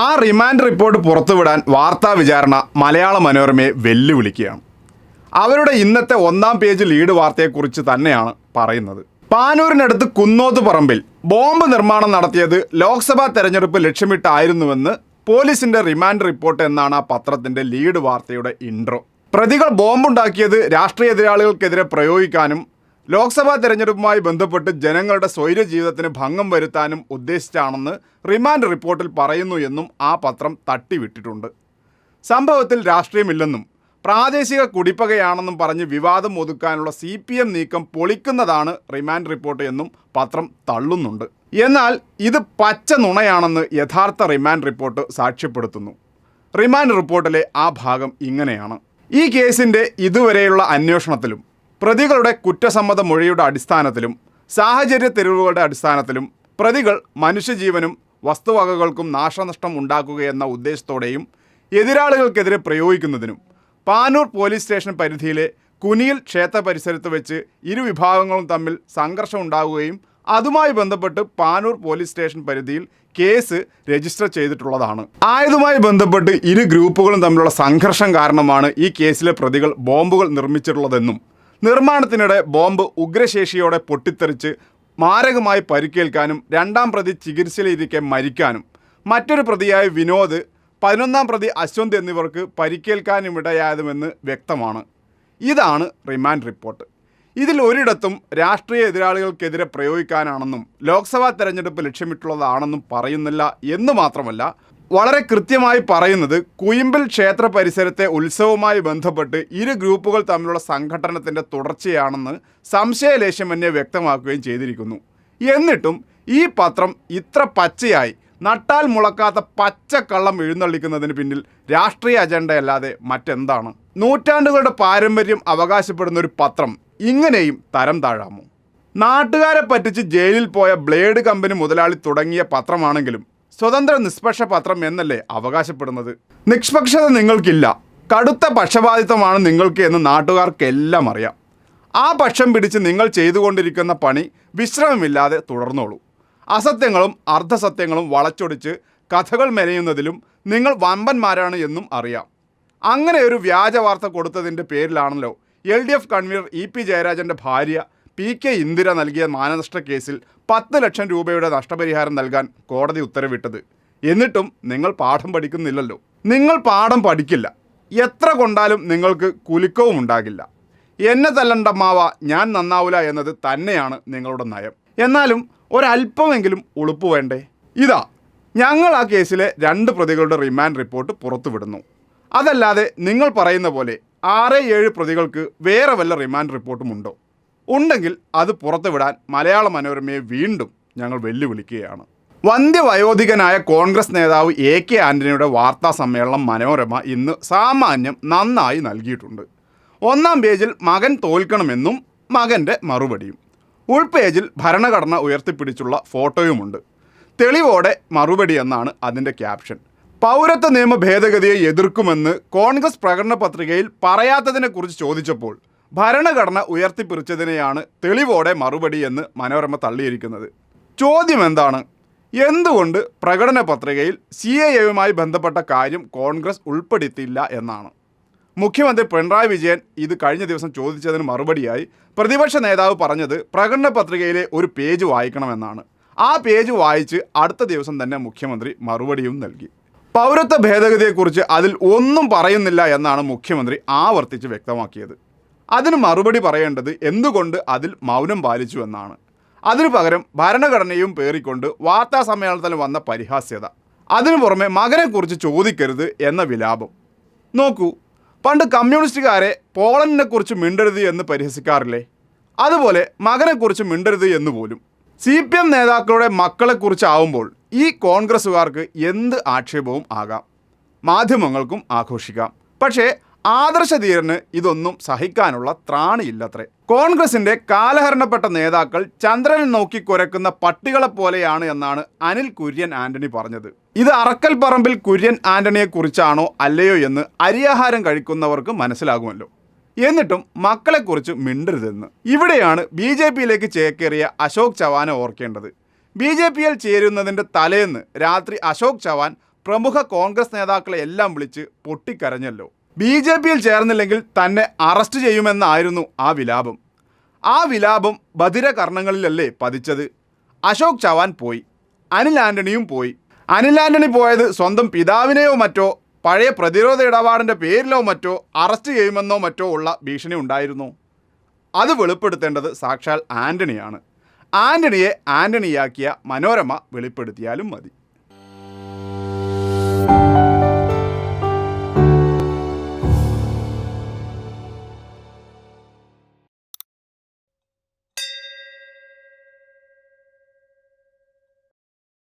ആ remand report പുറത്തുവിടാൻ വാർത്താ വിചാരണ മലയാള മനോരമയെ വെല്ലുവിളിക്കുകയാണ്. അവരുടെ ഇന്നത്തെ ഒന്നാം പേജ് ലീഡ് വാർത്തയെക്കുറിച്ച് തന്നെയാണ് പറയുന്നത്. പാനൂരിനടുത്ത് കുന്നോത്ത് പറമ്പിൽ ബോംബ് നിർമ്മാണം നടത്തിയത് ലോക്സഭാ തെരഞ്ഞെടുപ്പ് ലക്ഷ്യമിട്ടായിരുന്നുവെന്ന് പോലീസിന്റെ റിമാൻഡ് റിപ്പോർട്ട് എന്നാണ് ആ പത്രത്തിന്റെ ലീഡ് വാർത്തയുടെ ഇൻട്രോ പ്രതികൾ ബോംബുണ്ടാക്കിയത് രാഷ്ട്രീയ എതിരാളികൾക്കെതിരെ പ്രയോഗിക്കാനും ലോക്സഭാ തെരഞ്ഞെടുപ്പുമായി ബന്ധപ്പെട്ട് ജനങ്ങളുടെ സ്വൈര്യ ജീവിതത്തിന് ഭംഗം വരുത്താനും ഉദ്ദേശിച്ചാണെന്ന് റിമാൻഡ് റിപ്പോർട്ടിൽ പറയുന്നു എന്നും ആ പത്രം തട്ടിവിട്ടിട്ടുണ്ട്. സംഭവത്തിൽ രാഷ്ട്രീയമില്ലെന്നും പ്രാദേശിക കുടിപ്പകയാണെന്നും പറഞ്ഞ് വിവാദം ഒതുക്കാനുള്ള സി പി എം നീക്കം പൊളിക്കുന്നതാണ് റിമാൻഡ് റിപ്പോർട്ട് എന്നും പത്രം തള്ളുന്നുണ്ട്. എന്നാൽ ഇത് പച്ച നുണയാണെന്ന് യഥാർത്ഥ റിമാൻഡ് റിപ്പോർട്ട് സാക്ഷ്യപ്പെടുത്തുന്നു. റിമാൻഡ് റിപ്പോർട്ടിലെ ആ ഭാഗം ഇങ്ങനെയാണ്. ഈ കേസിന്റെ ഇതുവരെയുള്ള അന്വേഷണത്തിലും പ്രതികളുടെ കുറ്റസമ്മത മൊഴിയുടെ അടിസ്ഥാനത്തിലും സാഹചര്യ തെരുവുകളുടെ അടിസ്ഥാനത്തിലും പ്രതികൾ മനുഷ്യജീവനും വസ്തുവകകൾക്കും നാശനഷ്ടം ഉണ്ടാക്കുകയെന്ന ഉദ്ദേശത്തോടെയും എതിരാളികൾക്കെതിരെ പ്രയോഗിക്കുന്നതിനും പാനൂർ പോലീസ് സ്റ്റേഷൻ പരിധിയിലെ കുനിയിൽ ക്ഷേത്ര പരിസരത്ത് വെച്ച് ഇരു വിഭാഗങ്ങളും തമ്മിൽ സംഘർഷം ഉണ്ടാകുകയും അതുമായി ബന്ധപ്പെട്ട് പാനൂർ പോലീസ് സ്റ്റേഷൻ പരിധിയിൽ കേസ് രജിസ്റ്റർ ചെയ്തിട്ടുള്ളതാണ്. ആയതുമായി ബന്ധപ്പെട്ട് ഇരു ഗ്രൂപ്പുകളും തമ്മിലുള്ള സംഘർഷം കാരണമാണ് ഈ കേസിലെ പ്രതികൾ ബോംബുകൾ നിർമ്മിച്ചിട്ടുള്ളതെന്നും നിർമ്മാണത്തിനിടെ ബോംബ് ഉഗ്രശേഷിയോടെ പൊട്ടിത്തെറിച്ച് മാരകമായി പരിക്കേൽക്കാനും രണ്ടാം പ്രതി ചികിത്സയിലിരിക്കെ മരിക്കാനും. മറ്റൊരു പ്രതിയായ വിനോദ് പതിനൊന്നാം പ്രതി അശ്വന്ത് എന്നിവർക്ക് പരിക്കേൽക്കാനുമിടയായതുമെന്ന് വ്യക്തമാണ്. ഇതാണ് റിമാൻഡ് റിപ്പോർട്ട്. ഇതിൽ ഒരിടത്തും രാഷ്ട്രീയ എതിരാളികൾക്കെതിരെ പ്രയോഗിക്കാനാണെന്നും ലോക്സഭാ തെരഞ്ഞെടുപ്പ് ലക്ഷ്യമിട്ടുള്ളതാണെന്നും പറയുന്നില്ല എന്ന് മാത്രമല്ല വളരെ കൃത്യമായി പറയുന്നത് കുയിമ്പിൽ ക്ഷേത്ര പരിസരത്തെ ഉത്സവവുമായി ബന്ധപ്പെട്ട് ഇരു ഗ്രൂപ്പുകൾ തമ്മിലുള്ള സംഘടനത്തിന്റെ തുടർച്ചയാണെന്ന് സംശയലേശമന്യെ വ്യക്തമാക്കുകയും ചെയ്തിരിക്കുന്നു. എന്നിട്ടും ഈ പത്രം ഇത്ര പച്ചയായി നട്ടാൽ മുളക്കാത്ത പച്ചക്കള്ളം എഴുന്നള്ളിക്കുന്നതിന് പിന്നിൽ രാഷ്ട്രീയ അജണ്ടയല്ലാതെ മറ്റെന്താണ്? നൂറ്റാണ്ടുകളുടെ പാരമ്പര്യം അവകാശപ്പെടുന്ന ഒരു പത്രം ഇങ്ങനെയും തരം താഴാമോ? നാട്ടുകാരെ പറ്റിച്ച് ജയിലിൽ പോയ ബ്ലേഡ് കമ്പനി മുതലാളി തുടങ്ങിയ പത്രമാണെങ്കിലും സ്വതന്ത്ര നിഷ്പക്ഷ പത്രം എന്നല്ലേ അവകാശപ്പെടുന്നത്? നിഷ്പക്ഷത നിങ്ങൾക്കില്ല. കടുത്ത പക്ഷപാതിത്വമാണ് നിങ്ങൾക്ക് എന്ന് നാട്ടുകാർക്കെല്ലാം അറിയാം. ആ പക്ഷം പിടിച്ച് നിങ്ങൾ ചെയ്തുകൊണ്ടിരിക്കുന്ന പണി വിശ്രമമില്ലാതെ തുടർന്നോളൂ. അസത്യങ്ങളും അർദ്ധസത്യങ്ങളും വളച്ചൊടിച്ച് കഥകൾ മെനയുന്നതിലും നിങ്ങൾ വമ്പന്മാരാണ് എന്നും അറിയാം. അങ്ങനെ ഒരു വ്യാജ വാർത്ത കൊടുത്തതിന്റെ പേരിലാണല്ലോ L D F convener E P ജയരാജന്റെ ഭാര്യ പി കെ ഇന്ദിര നൽകിയ മാനനഷ്ട കേസിൽ പത്ത് ലക്ഷം രൂപയുടെ നഷ്ടപരിഹാരം നൽകാൻ കോടതി ഉത്തരവിട്ടത്. എന്നിട്ടും നിങ്ങൾ പാഠം പഠിക്കുന്നില്ലല്ലോ. നിങ്ങൾ പാഠം പഠിക്കില്ല. എത്ര കൊണ്ടാലും നിങ്ങൾക്ക് കുലുക്കവും ഉണ്ടാകില്ല. എന്നെ തല്ലണ്ടമ്മാവ ഞാൻ നന്നാവില്ല എന്നത് തന്നെയാണ് നിങ്ങളുടെ നയം. എന്നാലും ഒരല്പമെങ്കിലും ഉളുപ്പ് വേണ്ടേ? ഇതാ ഞങ്ങൾ ആ കേസിലെ രണ്ട് പ്രതികളുടെ റിമാൻഡ് റിപ്പോർട്ട് പുറത്തുവിടുന്നു. അതല്ലാതെ നിങ്ങൾ പറയുന്ന പോലെ ആറ് ഏഴ് പ്രതികൾക്ക് വേറെ വല്ല റിമാൻഡ് റിപ്പോർട്ടും ഉണ്ടോ ഉണ്ടെങ്കിൽ അത് പുറത്തുവിടാൻ മലയാള മനോരമയെ വീണ്ടും ഞങ്ങൾ വെല്ലുവിളിക്കുകയാണ്. വന്ധ്യവയോധികനായ കോൺഗ്രസ് നേതാവ് എ കെ ആന്റണിയുടെ വാർത്താ സമ്മേളനം മനോരമ ഇന്ന് സാമാന്യം നന്നായി നൽകിയിട്ടുണ്ട്. ഒന്നാം പേജിൽ മകൻ തോൽക്കണമെന്നും മകന്റെ മറുപടിയും. ഉൾപേജിൽ ഭരണഘടന ഉയർത്തിപ്പിടിച്ചുള്ള ഫോട്ടോയുമുണ്ട്. തെളിവോടെ മറുപടി എന്നാണ് അതിന്റെ ക്യാപ്ഷൻ. പൗരത്വ നിയമ ഭേദഗതിയെ എതിർക്കുമെന്ന് കോൺഗ്രസ് പ്രകടന പത്രികയിൽ പറയാത്തതിനെക്കുറിച്ച് ചോദിച്ചപ്പോൾ ഭരണഘടന ഉയർത്തിപ്പിടിച്ചതിനെയാണ് തെളിവോടെ മറുപടി എന്ന് മനോരമ തള്ളിയിരിക്കുന്നത്. ചോദ്യം എന്താണ്? എന്തുകൊണ്ട് പ്രകടന പത്രികയിൽ സി എ എയുമായി ബന്ധപ്പെട്ട കാര്യം കോൺഗ്രസ് ഉൾപ്പെടുത്തിയില്ല എന്നാണ്. മുഖ്യമന്ത്രി പിണറായി വിജയൻ ഇത് കഴിഞ്ഞ ദിവസം ചോദിച്ചതിന് മറുപടിയായി പ്രതിപക്ഷ നേതാവ് പറഞ്ഞത് പ്രകടന പത്രികയിലെ ഒരു പേജ് വായിക്കണമെന്നാണ്. ആ പേജ് വായിച്ച് അടുത്ത ദിവസം തന്നെ മുഖ്യമന്ത്രി മറുപടിയും നൽകി. പൗരത്വ ഭേദഗതിയെക്കുറിച്ച് അതിൽ ഒന്നും പറയുന്നില്ല എന്നാണ് മുഖ്യമന്ത്രി ആവർത്തിച്ച് വ്യക്തമാക്കിയത്. അതിന് മറുപടി പറയേണ്ടത് എന്തുകൊണ്ട് അതിൽ മൗനം പാലിച്ചു എന്നാണ്. അതിനു പകരം ഭരണഘടനയും പേറിക്കൊണ്ട് വാർത്താ സമ്മേളനത്തിൽ വന്ന പരിഹാസ്യത. അതിനു പുറമെ മകനെക്കുറിച്ച് ചോദിക്കരുത് എന്ന വിലാപം. നോക്കൂ പണ്ട് കമ്മ്യൂണിസ്റ്റുകാരെ പോളണ്ടിനെക്കുറിച്ച് മിണ്ടരുത് എന്ന് പരിഹസിക്കാറില്ലേ? അതുപോലെ മകനെക്കുറിച്ച് മിണ്ടരുത് എന്ന് പോലും. സി പി എം നേതാക്കളുടെ മക്കളെക്കുറിച്ചാവുമ്പോൾ ഈ കോൺഗ്രസ്സുകാർക്ക് എന്ത് ആക്ഷേപവും ആകാം. മാധ്യമങ്ങൾക്കും ആഘോഷിക്കാം. പക്ഷേ ആദർശധീരന് ഇതൊന്നും സഹിക്കാനുള്ള ത്രാണിയില്ലത്രേ. കോൺഗ്രസിന്റെ കാലഹരണപ്പെട്ട നേതാക്കൾ ചന്ദ്രനെ നോക്കി കുരക്കുന്ന പട്ടികളെ പോലെയാണ് എന്നാണ് അനിൽ കുര്യൻ ആന്റണി പറഞ്ഞത്. ഇത് അറക്കൽ പറമ്പിൽ കുര്യൻ ആന്റണിയെ കുറിച്ചാണോ അല്ലയോ എന്ന് അരിയാഹാരം കഴിക്കുന്നവർക്ക് മനസ്സിലാകുമല്ലോ. എന്നിട്ടും മക്കളെക്കുറിച്ച് മിണ്ടരുതെന്ന്. ഇവിടെയാണ് ബി ജെ പിയിലേക്ക് ചേക്കേറിയ അശോക് ചവാനെ ഓർക്കേണ്ടത്. ബി ജെ പിയിൽ ചേരുന്നതിന്റെ തലേന്ന് രാത്രി അശോക് ചവാൻ പ്രമുഖ കോൺഗ്രസ് നേതാക്കളെ എല്ലാം വിളിച്ച് പൊട്ടിക്കരഞ്ഞല്ലോ. ബി ജെ പിയിൽ ചേർന്നില്ലെങ്കിൽ തന്നെ അറസ്റ്റ് ചെയ്യുമെന്നായിരുന്നു ആ വിലാപം. ആ വിലാപം ബധിരകർണങ്ങളിലല്ലേ പതിച്ചത്? അശോക് ചവാൻ പോയി അനിൽ ആന്റണിയും പോയി. അനിൽ ആന്റണി പോയത് സ്വന്തം പിതാവിനെയോ മറ്റോ പഴയ പ്രതിരോധ ഇടപാടിന്റെ പേരിലോ മറ്റോ അറസ്റ്റ് ചെയ്യുമെന്നോ മറ്റോ ഉള്ള ഭീഷണി ഉണ്ടായിരുന്നു. അത് വെളിപ്പെടുത്തേണ്ടത് സാക്ഷാൽ ആന്റണിയാണ്. ആന്റണിയെ ആന്റണിയാക്കിയ മനോരമ വെളിപ്പെടുത്തിയാലും മതി.